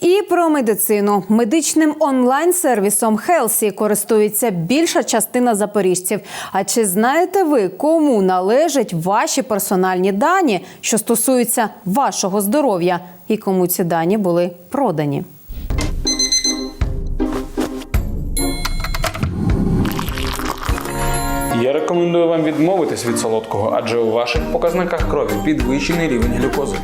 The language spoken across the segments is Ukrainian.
І про медицину медичним онлайн-сервісом Хелсі користується більша частина запоріжців. А чи знаєте ви, кому належать ваші персональні дані, що стосуються вашого здоров'я, і кому ці дані були продані? Відмовитись від солодкого, адже у ваших показниках крові підвищений рівень глюкози.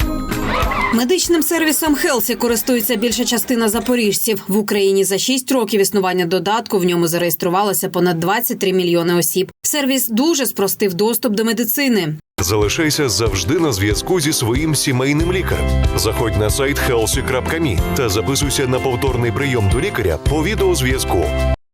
Медичним сервісом Хелсі користується більша частина запоріжців в Україні. За 6 років існування додатку в ньому зареєструвалося понад 23 мільйони осіб. Сервіс дуже спростив доступ до медицини. Залишайся завжди на зв'язку зі своїм сімейним лікарем. Заходь на сайт healthy.me та записуйся на повторний прийом до лікаря по відеозв'язку.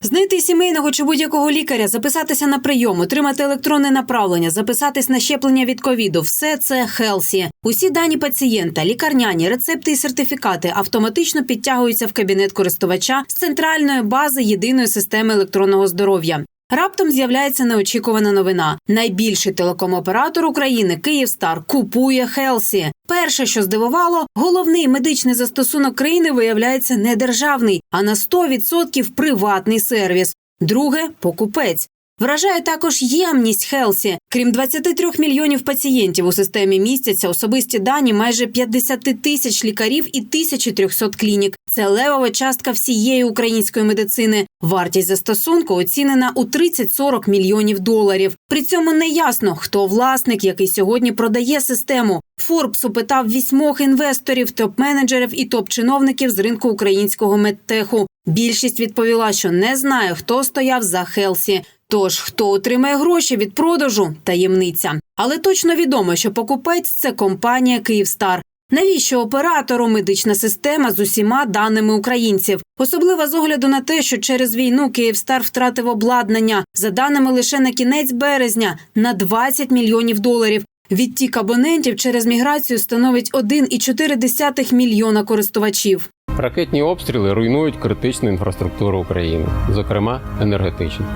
Знайти сімейного чи будь-якого лікаря, записатися на прийом, отримати електронне направлення, записатись на щеплення від ковіду. Все це Хелсі. Усі дані пацієнта, лікарняні, рецепти і сертифікати автоматично підтягуються в кабінет користувача з центральної бази єдиної системи електронного здоров'я. Раптом з'являється неочікувана новина. Найбільший телекомоператор України Київстар купує Хелсі. Перше, що здивувало, головний медичний застосунок країни виявляється не державний, а на 100% приватний сервіс. Друге покупець. Вражає також ємність Хелсі. Крім 23 мільйонів пацієнтів у системі містяться особисті дані майже 50 тисяч лікарів і 1300 клінік. Це левова частка всієї української медицини. Вартість застосунку оцінена у 30-40 мільйонів доларів. При цьому не ясно, хто власник, який сьогодні продає систему. Форбс опитав вісьмох інвесторів, топ-менеджерів і топ-чиновників з ринку українського медтеху. Більшість відповіла, що не знає, хто стояв за Хелсі. Тож хто отримає гроші від продажу таємниця. Але точно відомо, що покупець це компанія Київстар. Навіщо оператору медична система з усіма даними українців? Особливо з огляду на те, що через війну Київстар втратив обладнання за даними лише на кінець березня на 20 мільйонів доларів. Відтік абонентів через міграцію становить 1,4 мільйона користувачів. Ракетні обстріли руйнують критичну інфраструктуру України, зокрема енергетичну.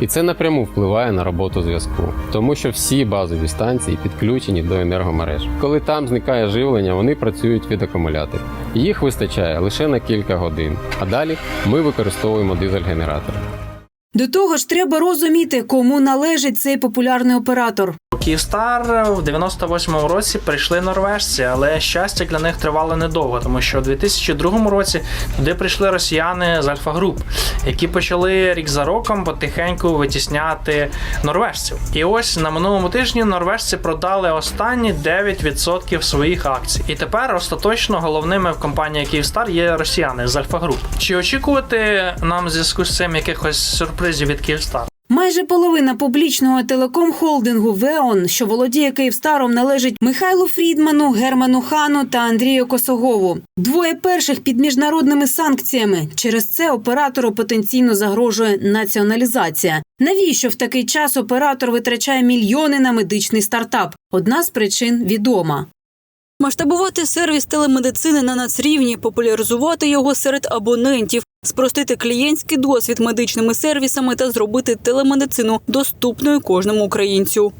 І це напряму впливає на роботу зв'язку, тому що всі базові станції підключені до енергомереж. Коли там зникає живлення, вони працюють від акумуляторів. Їх вистачає лише на кілька годин. А далі ми використовуємо дизель-генератор. До того ж, треба розуміти, кому належить цей популярний оператор. Київстар в 98-му році прийшли норвежці, але щастя для них тривало недовго, тому що у 2002 році туди прийшли росіяни з Альфа Груп, які почали рік за роком потихеньку витісняти норвежців. І ось на минулому тижні норвежці продали останні 9% своїх акцій. І тепер остаточно головними в компанії Київстар є росіяни з Альфа Груп. Чи очікувати нам в зв'язку з цим якихось сюрпризів від Київстар? Майже половина публічного телеком-холдингу Веон, що володіє Київстаром, належить Михайлу Фрідману, Герману Хану та Андрію Косогову. Двоє перших під міжнародними санкціями. Через це оператору потенційно загрожує націоналізація. Навіщо в такий час оператор витрачає мільйони на медичний стартап? Одна з причин відома. Масштабувати сервіс телемедицини на нацрівні, популяризувати його серед абонентів, спростити клієнтський досвід медичними сервісами та зробити телемедицину доступною кожному українцю.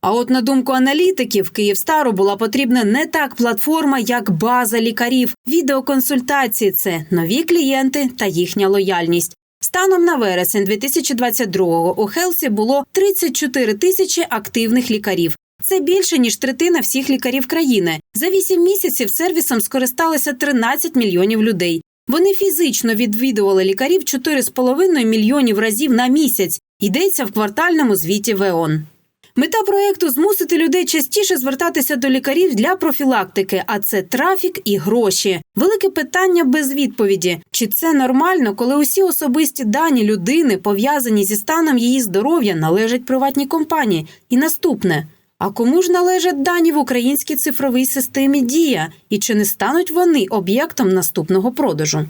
А от на думку аналітиків, Київстару була потрібна не так платформа, як база лікарів. Відеоконсультації це нові клієнти та їхня лояльність. Станом на вересень 2022-го у Хелсі було 34 тисячі активних лікарів. Це більше ніж третина всіх лікарів країни. За 8 місяців сервісом скористалися 13 мільйонів людей. Вони фізично відвідували лікарів 4,5 мільйонів разів на місяць. Йдеться в квартальному звіті ВЕОН. Мета проекту змусити людей частіше звертатися до лікарів для профілактики, а це трафік і гроші. Велике питання без відповіді: чи це нормально, коли усі особисті дані людини, пов'язані зі станом її здоров'я, належать приватній компанії? І наступне. А кому ж належать дані в українській цифровій системі Дія? І чи не стануть вони об'єктом наступного продажу?